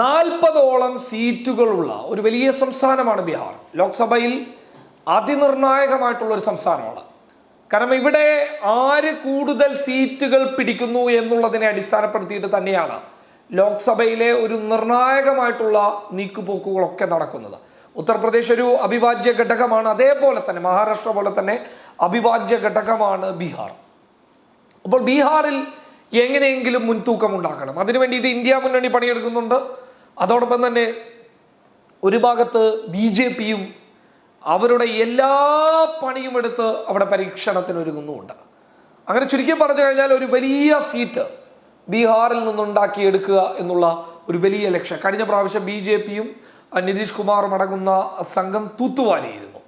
നാൽപ്പതോളം സീറ്റുകളുള്ള ഒരു വലിയ സംസ്ഥാനമാണ് ബീഹാർ. ലോക്സഭയിൽ അതിനിർണായകമായിട്ടുള്ള ഒരു സംസ്ഥാനമാണ്. കാരണം ഇവിടെ ആര് കൂടുതൽ സീറ്റുകൾ പിടിക്കുന്നു എന്നുള്ളതിനെ അടിസ്ഥാനപ്പെടുത്തിയിട്ട് തന്നെയാണ് ലോക്സഭയിലെ ഒരു നിർണായകമായിട്ടുള്ള നീക്കുപോക്കുകളൊക്കെ നടക്കുന്നത്. ഉത്തർപ്രദേശ് ഒരു അവിഭാജ്യ ഘടകമാണ് അതേപോലെ തന്നെ മഹാരാഷ്ട്ര പോലെ തന്നെ അവിഭാജ്യ ഘടകമാണ് ബീഹാർ. അപ്പോൾ ബീഹാറിൽ എങ്ങനെയെങ്കിലും മുൻതൂക്കം ഉണ്ടാക്കണം. അതിനു വേണ്ടിയിട്ട് ഇന്ത്യ മുന്നണി പണിയെടുക്കുന്നുണ്ട്. അതോടൊപ്പം തന്നെ ഒരു ഭാഗത്ത് ബി ജെ പിയും അവരുടെ എല്ലാ പണിയും എടുത്ത് അവിടെ പരീക്ഷണത്തിന് ഒരുങ്ങുന്നുമുണ്ട് അങ്ങനെ ചുരുക്കി പറഞ്ഞു കഴിഞ്ഞാൽ ഒരു വലിയ സീറ്റ് ബീഹാറിൽ നിന്നുണ്ടാക്കിയെടുക്കുക എന്നുള്ള ഒരു വലിയ ലക്ഷ്യം. കഴിഞ്ഞ പ്രാവശ്യം ബി ജെ പിയും നിതീഷ് കുമാറും അടങ്ങുന്ന സംഘം തൂത്തുവാരിയിരുന്നു.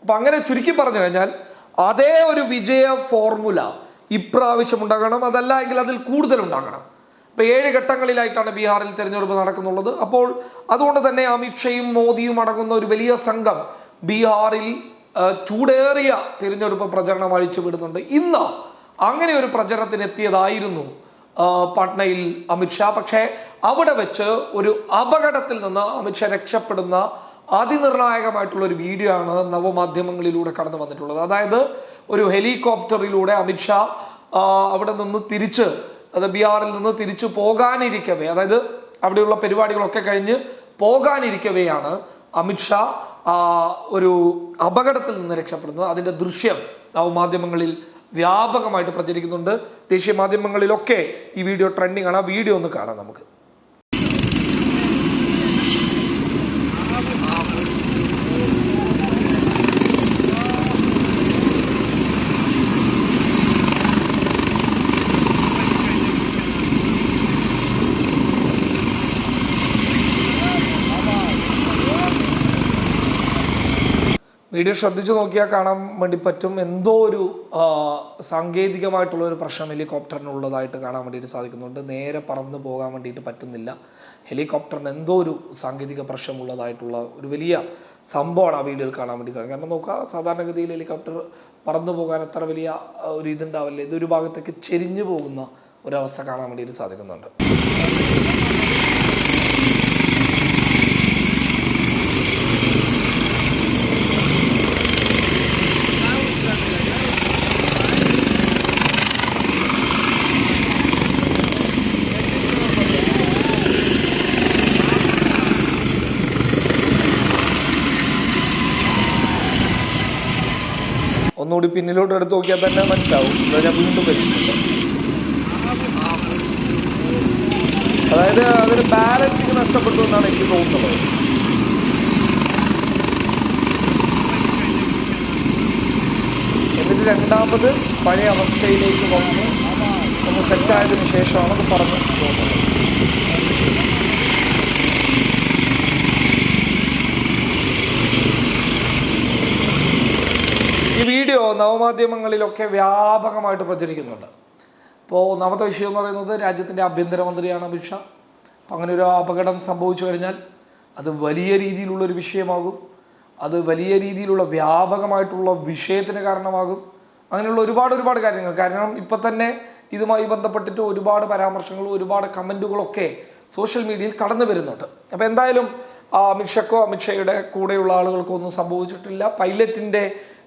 അപ്പം അങ്ങനെ ചുരുക്കി പറഞ്ഞു കഴിഞ്ഞാൽ അതേ ഒരു വിജയ ഫോർമുല ഇപ്രാവശ്യം ഉണ്ടാകണം. അതല്ല എങ്കിൽ അതിൽ കൂടുതൽ ഉണ്ടാകണം. ഇപ്പൊ ഏഴ് ഘട്ടങ്ങളിലായിട്ടാണ് ബീഹാറിൽ തിരഞ്ഞെടുപ്പ് നടക്കുന്നുള്ളത്. അപ്പോൾ അതുകൊണ്ട് തന്നെ അമിത്ഷയും മോദിയും അടങ്ങുന്ന ഒരു വലിയ സംഘം ബീഹാറിൽ ചൂടേറിയ തിരഞ്ഞെടുപ്പ് പ്രചരണം അഴിച്ചു വിടുന്നുണ്ട് ഇന്ന് അങ്ങനെ ഒരു പ്രചരണത്തിന് എത്തിയതായിരുന്നു പാട്നയിൽ അമിത്ഷാ പക്ഷേ അവിടെ വെച്ച് ഒരു അപകടത്തിൽ നിന്ന് അമിത്ഷാ രക്ഷപ്പെടുന്ന അതിനിർണായകമായിട്ടുള്ള ഒരു വീഡിയോ ആണ് നവമാധ്യമങ്ങളിലൂടെ കടന്നു വന്നിട്ടുള്ളത്. അതായത് ഒരു ഹെലികോപ്റ്ററിലൂടെ അമിത്ഷാ അവിടെ നിന്ന് തിരിച്ച് അത് ബീഹാറിൽ നിന്ന് തിരിച്ചു പോകാനിരിക്കവേ അതായത് അവിടെയുള്ള പരിപാടികളൊക്കെ കഴിഞ്ഞ് പോകാനിരിക്കവെയാണ് അമിത്ഷാ ഒരു അപകടത്തിൽ നിന്ന് രക്ഷപ്പെടുന്നത്. അതിന്റെ ദൃശ്യം നവമാധ്യമങ്ങളിൽ വ്യാപകമായിട്ട് പ്രചരിക്കുന്നുണ്ട്. ദേശീയ മാധ്യമങ്ങളിലൊക്കെ ഈ വീഡിയോ ട്രെൻഡിങ് ആണ് ആ വീഡിയോ ഒന്ന് കാണാം നമുക്ക്. വീഡിയോ ശ്രദ്ധിച്ചു നോക്കിയാൽ കാണാൻ വേണ്ടി പറ്റും. എന്തോ ഒരു സാങ്കേതികമായിട്ടുള്ള ഒരു പ്രശ്നം ഹെലികോപ്റ്ററിനുള്ളതായിട്ട് കാണാൻ വേണ്ടിയിട്ട് സാധിക്കുന്നുണ്ട്. നേരെ പറന്നു പോകാൻ വേണ്ടിയിട്ട് പറ്റുന്നില്ല. ഹെലികോപ്റ്ററിന് എന്തോ ഒരു സാങ്കേതിക പ്രശ്നമുള്ളതായിട്ടുള്ള ഒരു വലിയ സംഭവമാണ് ആ വീഡിയോയിൽ കാണാൻ വേണ്ടി സാധിക്കും കാരണം നോക്കുക സാധാരണഗതിയിൽ ഹെലികോപ്റ്റർ പറന്നു പോകാൻ അത്ര വലിയ ഒരു ഇതുണ്ടാവില്ല. ഇതൊരു ഭാഗത്തേക്ക് ചെരിഞ്ഞു പോകുന്ന ഒരവസ്ഥ കാണാൻ വേണ്ടിയിട്ട് സാധിക്കുന്നുണ്ട്. ഒന്നുകൂടി പിന്നിലോട്ട് എടുത്ത് നോക്കിയാൽ തന്നെ മനസ്സിലാവും. ഇത് ഞാൻ വീണ്ടും വെച്ചിട്ടുണ്ട്. അതായത് അതിന് ബാലൻസിങ് നഷ്ടപ്പെട്ടു എന്നാണ് എനിക്ക് തോന്നുന്നത്. എന്നിട്ട് രണ്ടാമത് പഴയ അവസ്ഥയിലേക്ക് വന്ന്. ഒന്ന് സെറ്റായതിനു ശേഷമാണ് അത് പറഞ്ഞു പോകുന്നത് ഈ വീഡിയോ നവമാധ്യമങ്ങളിലൊക്കെ വ്യാപകമായിട്ട് പ്രചരിക്കുന്നുണ്ട്. ഇപ്പോൾ ഒന്നാമത്തെ വിഷയം എന്ന് പറയുന്നത് രാജ്യത്തിന്റെ ആഭ്യന്തരമന്ത്രിയാണ് അമിത് ഷാ. അപ്പം അങ്ങനെ ഒരു അപകടം സംഭവിച്ചു കഴിഞ്ഞാൽ അത് വലിയ രീതിയിലുള്ളൊരു വിഷയമാകും. അത് വലിയ രീതിയിലുള്ള വ്യാപകമായിട്ടുള്ള വിഷയത്തിന് കാരണമാകും. അങ്ങനെയുള്ള ഒരുപാട് ഒരുപാട് കാര്യങ്ങൾ. കാരണം ഇപ്പം തന്നെ ഇതുമായി ബന്ധപ്പെട്ടിട്ട് ഒരുപാട് പരാമർശങ്ങളും ഒരുപാട് കമന്റുകളൊക്കെ സോഷ്യൽ മീഡിയയിൽ കടന്നു വരുന്നുണ്ട്. അപ്പോൾ എന്തായാലും അമിത്ഷക്കോ അമിത്ഷയുടെ കൂടെയുള്ള ആളുകൾക്കോ ഒന്നും സംഭവിച്ചിട്ടില്ല. പൈലറ്റിന്റെ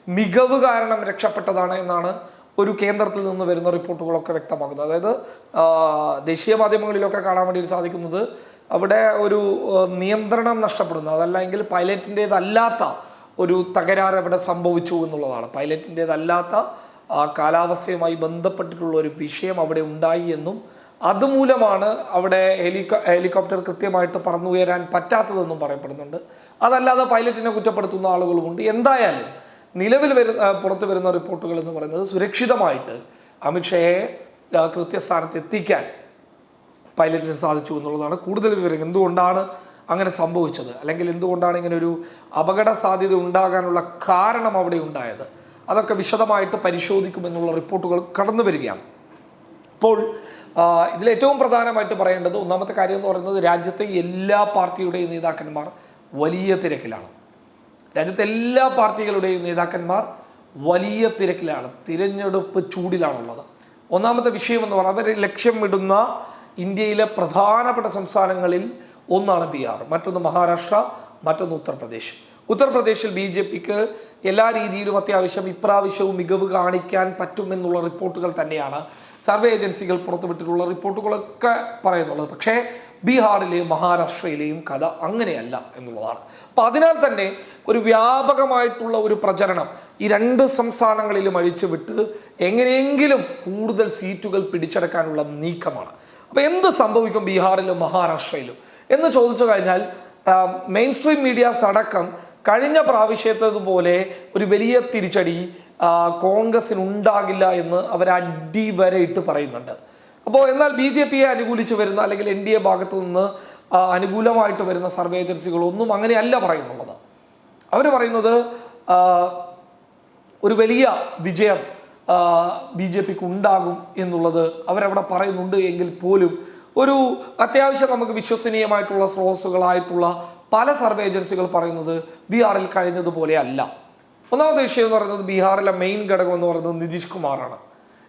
മികവ് കാരണം രക്ഷപ്പെട്ടതാണ് എന്നാണ് ഒരു കേന്ദ്രത്തിൽ നിന്ന് വരുന്ന റിപ്പോർട്ടുകളൊക്കെ വ്യക്തമാക്കുന്നത്. അതായത് ദേശീയ മാധ്യമങ്ങളിലൊക്കെ കാണാൻ വേണ്ടി സാധിക്കുന്നത് അവിടെ ഒരു നിയന്ത്രണം നഷ്ടപ്പെടുന്നു. അതല്ലെങ്കിൽ പൈലറ്റിന്റെതല്ലാത്ത ഒരു തകരാർ അവിടെ സംഭവിച്ചു എന്നുള്ളതാണ്. പൈലറ്റിന്റെതല്ലാത്ത കാലാവസ്ഥയുമായി ബന്ധപ്പെട്ടിട്ടുള്ള ഒരു വിഷയം അവിടെ ഉണ്ടായി എന്നും അതുമൂലമാണ് അവിടെ ഹെലികോ ഹെലികോപ്റ്റർ കൃത്യമായിട്ട് പറന്നുയരാൻ പറ്റാത്തതെന്നും പറയപ്പെടുന്നുണ്ട്. അതല്ലാതെ പൈലറ്റിനെ കുറ്റപ്പെടുത്തുന്ന ആളുകളുമുണ്ട്. എന്തായാലും നിലവിൽ വരുന്ന പുറത്തു വരുന്ന റിപ്പോർട്ടുകൾ എന്ന് പറയുന്നത് സുരക്ഷിതമായിട്ട് അമിത്ഷയെ കൃത്യസ്ഥാനത്ത് എത്തിക്കാൻ പൈലറ്റിന് സാധിച്ചു എന്നുള്ളതാണ് കൂടുതൽ വിവരം എന്തുകൊണ്ടാണ് അങ്ങനെ സംഭവിച്ചത്? അല്ലെങ്കിൽ എന്തുകൊണ്ടാണ് ഇങ്ങനെ ഒരു അപകട സാധ്യത ഉണ്ടാകാനുള്ള കാരണം അവിടെ ഉണ്ടായത്? അതൊക്കെ വിശദമായിട്ട് പരിശോധിക്കുമെന്നുള്ള റിപ്പോർട്ടുകൾ കടന്നു വരികയാണ്. ഇപ്പോൾ ആ, ഇതിൽ ഏറ്റവും പ്രധാനമായിട്ട് പറയേണ്ടത് ഒന്നാമത്തെ കാര്യം എന്ന് പറയുന്നത് രാജ്യത്തെ എല്ലാ പാർട്ടിയുടെയും നേതാക്കന്മാർ വലിയ തിരക്കിലാണ്. രാജ്യത്തെ എല്ലാ പാർട്ടികളുടെയും നേതാക്കന്മാർ വലിയ തിരക്കിലാണ് തിരഞ്ഞെടുപ്പ് ചൂടിലാണുള്ളത്. ഒന്നാമത്തെ വിഷയം എന്ന് പറഞ്ഞാൽ അവർ ലക്ഷ്യം ലക്ഷ്യമിടുന്ന ഇന്ത്യയിലെ പ്രധാനപ്പെട്ട സംസ്ഥാനങ്ങളിൽ ഒന്നാണ് ബീഹാർ മറ്റൊന്ന് മഹാരാഷ്ട്ര മറ്റൊന്ന് ഉത്തർപ്രദേശ്. ഉത്തർപ്രദേശിൽ ബി ജെ പിക്ക് എല്ലാ രീതിയിലും അത്യാവശ്യം ഇപ്രാവശ്യവും മികവ് കാണിക്കാൻ പറ്റുമെന്നുള്ള റിപ്പോർട്ടുകൾ തന്നെയാണ് സർവേ ഏജൻസികൾ പുറത്തുവിട്ടിട്ടുള്ള റിപ്പോർട്ടുകളൊക്കെ പറയുന്നുള്ളത്. പക്ഷേ ബീഹാറിലെയും മഹാരാഷ്ട്രയിലെയും കഥ അങ്ങനെയല്ല എന്നുള്ളതാണ്. അപ്പം അതിനാൽ തന്നെ ഒരു വ്യാപകമായിട്ടുള്ള ഒരു പ്രചരണം ഈ രണ്ട് സംസ്ഥാനങ്ങളിലും അഴിച്ചുവിട്ട് എങ്ങനെയെങ്കിലും കൂടുതൽ സീറ്റുകൾ പിടിച്ചെടുക്കാനുള്ള നീക്കമാണ്. അപ്പോൾ എന്ത് സംഭവിക്കും ബീഹാറിലും മഹാരാഷ്ട്രയിലും? എന്ന് ചോദിച്ചു കഴിഞ്ഞാൽ മെയിൻ സ്ട്രീം മീഡിയാസ് അടക്കം കഴിഞ്ഞ പ്രാവശ്യത്തതുപോലെ ഒരു വലിയ തിരിച്ചടി കോൺഗ്രസിന് ഉണ്ടാകില്ല എന്ന് അവർ അടിവരെ ഇട്ട് പറയുന്നുണ്ട്. അപ്പോൾ എന്നാൽ ബി ജെ പിയെ അനുകൂലിച്ച് വരുന്ന അല്ലെങ്കിൽ എൻ ഡി എ ഭാഗത്തു നിന്ന് അനുകൂലമായിട്ട് വരുന്ന സർവേ ഏജൻസികളൊന്നും അങ്ങനെയല്ല പറയുന്നുള്ളത്. അവർ പറയുന്നത് ഒരു വലിയ വിജയം ബി ജെ പിക്ക് ഉണ്ടാകും എന്നുള്ളത് അവരവിടെ പറയുന്നുണ്ട് എങ്കിൽ പോലും ഒരു അത്യാവശ്യം നമുക്ക് വിശ്വസനീയമായിട്ടുള്ള സ്രോതസ്സുകളായിട്ടുള്ള പല സർവേ ഏജൻസികൾ പറയുന്നത് ബീഹാറിൽ കഴിഞ്ഞതുപോലെ അല്ല. ഒന്നാമത്തെ വിഷയം എന്ന് പറയുന്നത് ബീഹാറിലെ മെയിൻ ഘടകം എന്ന് പറയുന്നത് നിതീഷ് കുമാറാണ്.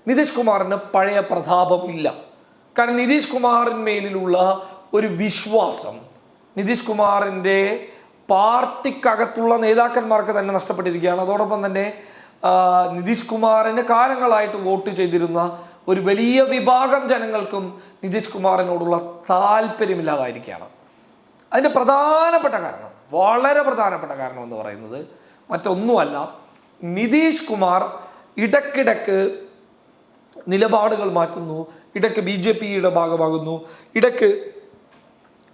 നിതീഷ് കുമാറിന് പഴയ പ്രതാപം ഇല്ല. കാരണം നിതീഷ് കുമാറിന്മേലുള്ള ഒരു വിശ്വാസം നിതീഷ് കുമാറിന്റെ പാർട്ടിക്കകത്തുള്ള നേതാക്കന്മാർക്ക് തന്നെ നഷ്ടപ്പെട്ടിരിക്കുകയാണ്. അതോടൊപ്പം തന്നെ നിതീഷ് കുമാറിന് കാലങ്ങളായിട്ട് വോട്ട് ചെയ്തിരുന്ന ഒരു വലിയ വിഭാഗം ജനങ്ങൾക്കും നിതീഷ് കുമാറിനോടുള്ള താല്പര്യമില്ലാതായിരിക്കുകയാണ്. അതിന്റെ പ്രധാനപ്പെട്ട കാരണം വളരെ പ്രധാനപ്പെട്ട കാരണം എന്ന് പറയുന്നത് മറ്റൊന്നുമല്ല നിതീഷ് കുമാർ ഇടക്കിടക്ക് നിലപാടുകൾ മാറ്റുന്നു. ഇടയ്ക്ക് ബി ജെ പിയുടെ ഭാഗമാകുന്നു. ഇടയ്ക്ക്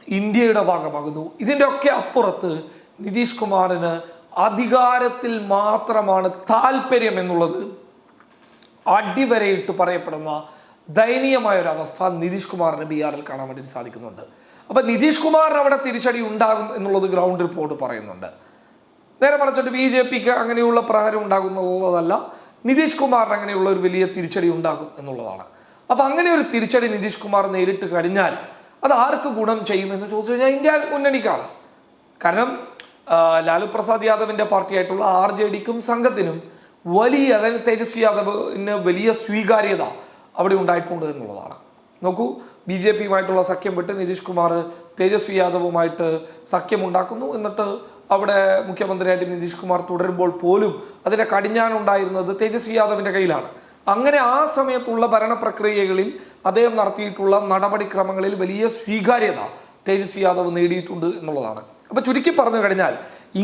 ഇന്ത്യയുടെ ഭാഗമാകുന്നു. ഇതിന്റെയൊക്കെ അപ്പുറത്ത് നിതീഷ് കുമാറിന് അധികാരത്തിൽ മാത്രമാണ് താല്പര്യം എന്നുള്ളത് അടിവരയിട്ട് പറയപ്പെടുന്ന ദയനീയമായ ഒരു അവസ്ഥ നിതീഷ് കുമാറിന് ബീഹാറിൽ കാണാൻ വേണ്ടി സാധിക്കുന്നുണ്ട്. അപ്പം നിതീഷ് കുമാറിന് അവിടെ തിരിച്ചടി ഉണ്ടാകും എന്നുള്ളത് ഗ്രൗണ്ട് റിപ്പോർട്ട് പറയുന്നുണ്ട്. നേരെ മറിച്ചിട്ട് ബി ജെ പിക്ക് അങ്ങനെയുള്ള പ്രഹരം ഉണ്ടാകുന്നുള്ളതല്ല നിതീഷ് കുമാറിന് അങ്ങനെയുള്ള ഒരു വലിയ തിരിച്ചടി ഉണ്ടാകും എന്നുള്ളതാണ്. അപ്പൊ അങ്ങനെ ഒരു തിരിച്ചടി നിതീഷ് കുമാർ നേരിട്ട് കഴിഞ്ഞാൽ അത് ആർക്ക് ഗുണം ചെയ്യുമെന്ന് ചോദിച്ചു കഴിഞ്ഞാൽ ഇന്ത്യ മുന്നണിക്കാണ്. കാരണം ലാലു പ്രസാദ് യാദവിന്റെ പാർട്ടിയായിട്ടുള്ള ആർ ജെ ഡിക്കും സംഘത്തിനും വലിയ അതായത് തേജസ്വി യാദവിന് വലിയ സ്വീകാര്യത അവിടെ ഉണ്ടായിട്ടുണ്ട് എന്നുള്ളതാണ്. നോക്കൂ ബി ജെ പിയുമായിട്ടുള്ള സഖ്യം വിട്ട് നിതീഷ് കുമാർ തേജസ്വി യാദവുമായിട്ട് സഖ്യമുണ്ടാക്കുന്നു എന്നിട്ട് അവിടെ മുഖ്യമന്ത്രിയായിട്ട് നിതീഷ് കുമാർ തുടരുമ്പോൾ പോലും അതിന്റെ കടിഞ്ഞാനുണ്ടായിരുന്നത് തേജസ്വി യാദവിന്റെ കയ്യിലാണ്. അങ്ങനെ ആ സമയത്തുള്ള ഭരണ പ്രക്രിയകളിൽ അദ്ദേഹം നടത്തിയിട്ടുള്ള നടപടിക്രമങ്ങളിൽ വലിയ സ്വീകാര്യത തേജസ്വി യാദവ് നേടിയിട്ടുണ്ട് എന്നുള്ളതാണ്. അപ്പൊ ചുരുക്കി പറഞ്ഞു കഴിഞ്ഞാൽ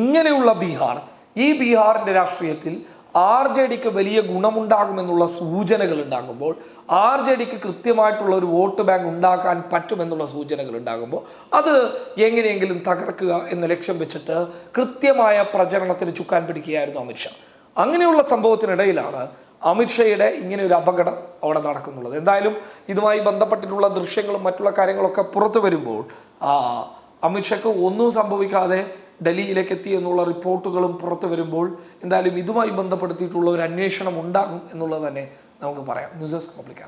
ഇങ്ങനെയുള്ള ബീഹാർ ഈ ബീഹാറിന്റെ രാഷ്ട്രീയത്തിൽ ആർ ജെ ഡിക്ക് വലിയ ഗുണമുണ്ടാകുമെന്നുള്ള സൂചനകൾ ഉണ്ടാകുമ്പോൾ ആർ ജെ ഡിക്ക് കൃത്യമായിട്ടുള്ള ഒരു വോട്ട് ബാങ്ക് ഉണ്ടാക്കാൻ പറ്റുമെന്നുള്ള സൂചനകൾ ഉണ്ടാകുമ്പോൾ അത് എങ്ങനെയെങ്കിലും തകർക്കുക എന്ന ലക്ഷ്യം വെച്ചിട്ട് കൃത്യമായ പ്രചരണത്തിന് ചുക്കാൻ പിടിക്കുകയായിരുന്നു അമിത്ഷാ അങ്ങനെയുള്ള സംഭവത്തിനിടയിലാണ് അമിത്ഷയുടെ ഇങ്ങനെ ഒരു അപകടം അവിടെ നടക്കുന്നുള്ളത്. എന്തായാലും ഇതുമായി ബന്ധപ്പെട്ടിട്ടുള്ള ദൃശ്യങ്ങളും മറ്റുള്ള കാര്യങ്ങളൊക്കെ പുറത്തു വരുമ്പോൾ അമിത്ഷയ്ക്ക് ഒന്നും സംഭവിക്കാതെ ഡൽഹിയിലേക്ക് എത്തി എന്നുള്ള റിപ്പോർട്ടുകളും പുറത്തു വരുമ്പോൾ എന്തായാലും ഇതുമായി ബന്ധപ്പെടുത്തിയിട്ടുള്ള ഒരു അന്വേഷണം ഉണ്ടാകും എന്നുള്ളത് തന്നെ നമുക്ക് പറയാം. News desk public